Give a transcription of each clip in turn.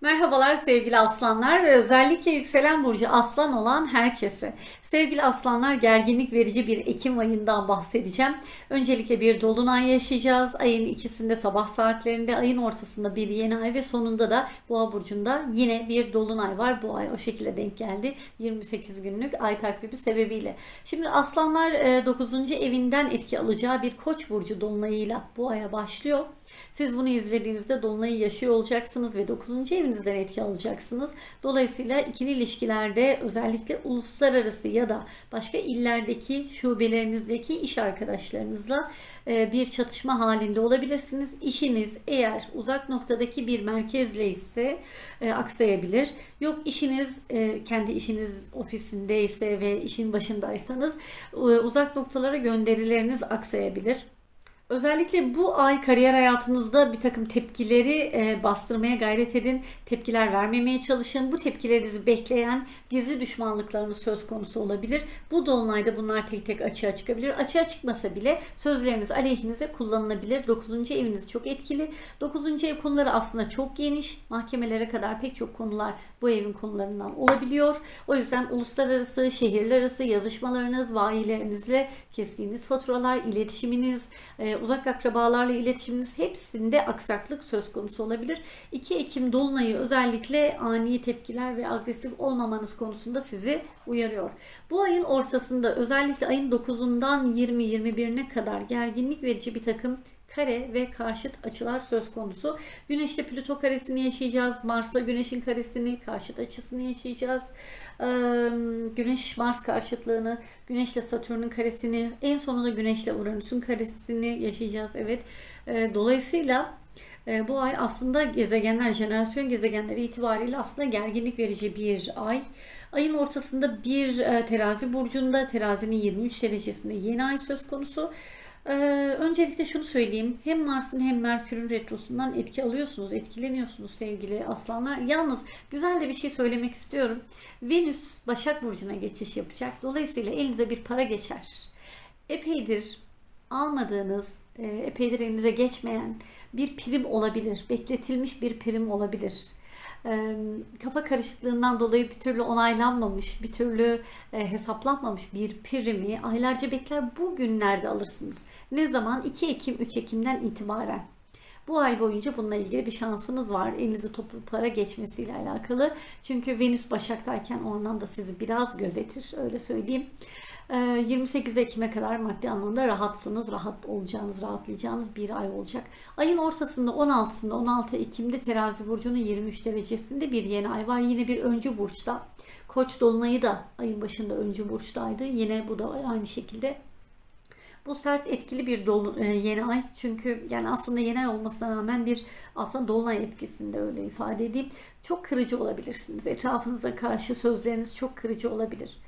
Merhabalar sevgili aslanlar ve özellikle yükselen burcu aslan olan herkese. Sevgili aslanlar gerginlik verici bir Ekim ayından bahsedeceğim. Öncelikle bir dolunay yaşayacağız. Ayın ikisinde sabah saatlerinde, ayın ortasında bir yeni ay ve sonunda da Boğa burcunda yine bir dolunay var. Bu ay o şekilde denk geldi. 28 günlük ay takribi sebebiyle. Şimdi aslanlar 9. evinden etki alacağı bir Koç burcu dolunayıyla bu aya başlıyor. Siz bunu izlediğinizde dolunayı yaşıyor olacaksınız ve 9. evinizden etki alacaksınız. Dolayısıyla ikili ilişkilerde özellikle uluslararası ya da başka illerdeki şubelerinizdeki iş arkadaşlarınızla e, bir çatışma halinde olabilirsiniz. İşiniz eğer uzak noktadaki bir merkezle ise e, aksayabilir. Yok işiniz e, kendi işiniz ofisindeyse ve işin başındaysanız uzak noktalara gönderileriniz aksayabilir. Özellikle bu ay kariyer hayatınızda bir takım tepkileri e, bastırmaya gayret edin. Tepkiler vermemeye çalışın. Bu tepkilerinizi bekleyen gizli düşmanlıklarınız söz konusu olabilir. Bu dolunayda bunlar tek tek açığa çıkabilir. Açığa çıkmasa bile sözleriniz aleyhinize kullanılabilir. 9. eviniz çok etkili. 9. ev konuları aslında çok geniş. Mahkemelere kadar pek çok konular bu evin konularından olabiliyor. O yüzden uluslararası, şehirler arası yazışmalarınız, vahilerinizle keskininiz faturalar, iletişiminiz, e, uzak akrabalarla iletişiminiz hepsinde aksaklık söz konusu olabilir. 2 Ekim Dolunay'ı özellikle ani tepkiler ve agresif olmamanız konusunda sizi uyarıyor. Bu ayın ortasında özellikle ayın 9'undan 20-21'ine kadar gerginlik verici bir takım kare ve karşıt açılar söz konusu. Güneşle Plüto karesini yaşayacağız. Mars'la Güneş'in karesini, karşıt açısını yaşayacağız. Güneş Mars karşıtlığını, Güneşle Satürn'ün karesini, en sonunda Güneşle Uranüs'ün karesini yaşayacağız. Evet. Dolayısıyla bu ay aslında gezegenler, jenerasyon gezegenleri itibariyle aslında gerginlik verici bir ay. Ayın ortasında bir terazi burcunda, terazinin 23 derecesinde yeni ay söz konusu. Ee, öncelikle şunu söyleyeyim. Hem Mars'ın hem Merkür'ün retrosundan etki alıyorsunuz, etkileniyorsunuz sevgili aslanlar. Yalnız güzel de bir şey söylemek istiyorum. Venüs Başak Burcu'na geçiş yapacak. Dolayısıyla elinize bir para geçer. Epeydir almadığınız, e, epeydir elinize geçmeyen bir prim olabilir. Bekletilmiş bir prim olabilir kafa karışıklığından dolayı bir türlü onaylanmamış, bir türlü hesaplanmamış bir primi aylarca bekler bugünlerde alırsınız. Ne zaman? 2 Ekim, 3 Ekim'den itibaren. Bu ay boyunca bununla ilgili bir şansınız var. Elinize toplu para geçmesiyle alakalı. Çünkü Venüs Başak'tayken o anlamda sizi biraz gözetir. Öyle söyleyeyim. 28 ee, Ekim'e kadar maddi anlamda rahatsınız. Rahat olacağınız, rahatlayacağınız bir ay olacak. Ayın ortasında 16'sında 16 Ekim'de Terazi burcunun 23 derecesinde bir yeni ay var. Yine bir öncü burçta. Koç dolunayı da ayın başında öncü burçtaydı. Yine bu da aynı şekilde bu sert etkili bir dolu, e, yeni ay. Çünkü yani aslında yeni ay olmasına rağmen bir aslında dolunay etkisinde öyle ifade edeyim. Çok kırıcı olabilirsiniz. Etrafınıza karşı sözleriniz çok kırıcı olabilir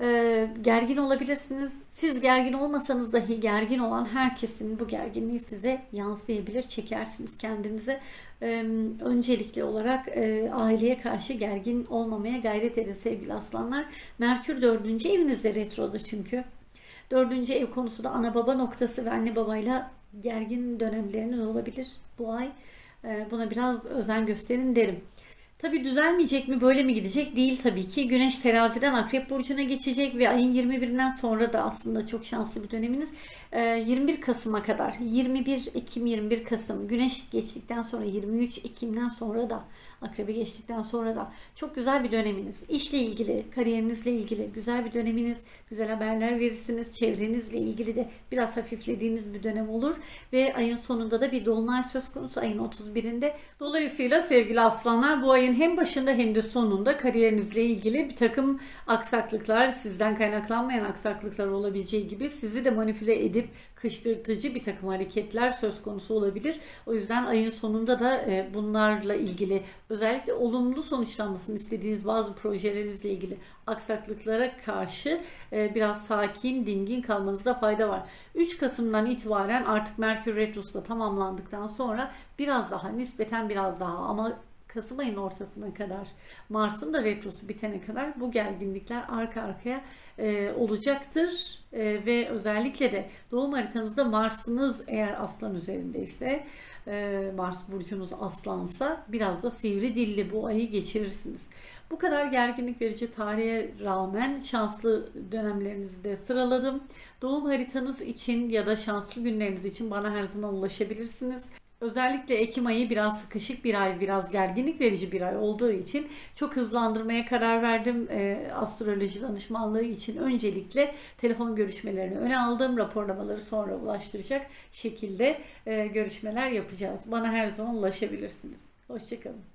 e, gergin olabilirsiniz. Siz gergin olmasanız dahi gergin olan herkesin bu gerginliği size yansıyabilir. Çekersiniz kendinize. E, öncelikli olarak e, aileye karşı gergin olmamaya gayret edin sevgili aslanlar. Merkür dördüncü evinizde retroda çünkü. Dördüncü ev konusu da ana baba noktası ve anne babayla gergin dönemleriniz olabilir bu ay. E, buna biraz özen gösterin derim. Tabi düzelmeyecek mi böyle mi gidecek? Değil tabii ki. Güneş teraziden akrep burcuna geçecek ve ayın 21'inden sonra da aslında çok şanslı bir döneminiz. 21 Kasım'a kadar 21 Ekim 21 Kasım Güneş geçtikten sonra 23 Ekim'den sonra da Akrebe geçtikten sonra da çok güzel bir döneminiz. İşle ilgili, kariyerinizle ilgili güzel bir döneminiz. Güzel haberler verirsiniz. Çevrenizle ilgili de biraz hafiflediğiniz bir dönem olur. Ve ayın sonunda da bir dolunay söz konusu ayın 31'inde. Dolayısıyla sevgili aslanlar bu ayın hem başında hem de sonunda kariyerinizle ilgili bir takım aksaklıklar, sizden kaynaklanmayan aksaklıklar olabileceği gibi sizi de manipüle edip kışkırtıcı bir takım hareketler söz konusu olabilir. O yüzden ayın sonunda da e, bunlarla ilgili özellikle olumlu sonuçlanmasını istediğiniz bazı projelerinizle ilgili aksaklıklara karşı e, biraz sakin, dingin kalmanızda fayda var. 3 Kasım'dan itibaren artık Merkür Retrosu da tamamlandıktan sonra biraz daha nispeten biraz daha ama Kasım ayının ortasına kadar Mars'ın da retrosu bitene kadar bu gerginlikler arka arkaya e, olacaktır E, ve özellikle de doğum haritanızda Mars'ınız eğer aslan üzerindeyse e, Mars burcunuz aslansa biraz da sivri dilli bu ayı geçirirsiniz. Bu kadar gerginlik verici tarihe rağmen şanslı dönemlerinizi de sıraladım. Doğum haritanız için ya da şanslı günleriniz için bana her zaman ulaşabilirsiniz. Özellikle Ekim ayı biraz sıkışık bir ay, biraz gerginlik verici bir ay olduğu için çok hızlandırmaya karar verdim. E, astroloji danışmanlığı için öncelikle telefon görüşmelerini öne aldım. Raporlamaları sonra ulaştıracak şekilde e, görüşmeler yapacağız. Bana her zaman ulaşabilirsiniz. Hoşçakalın.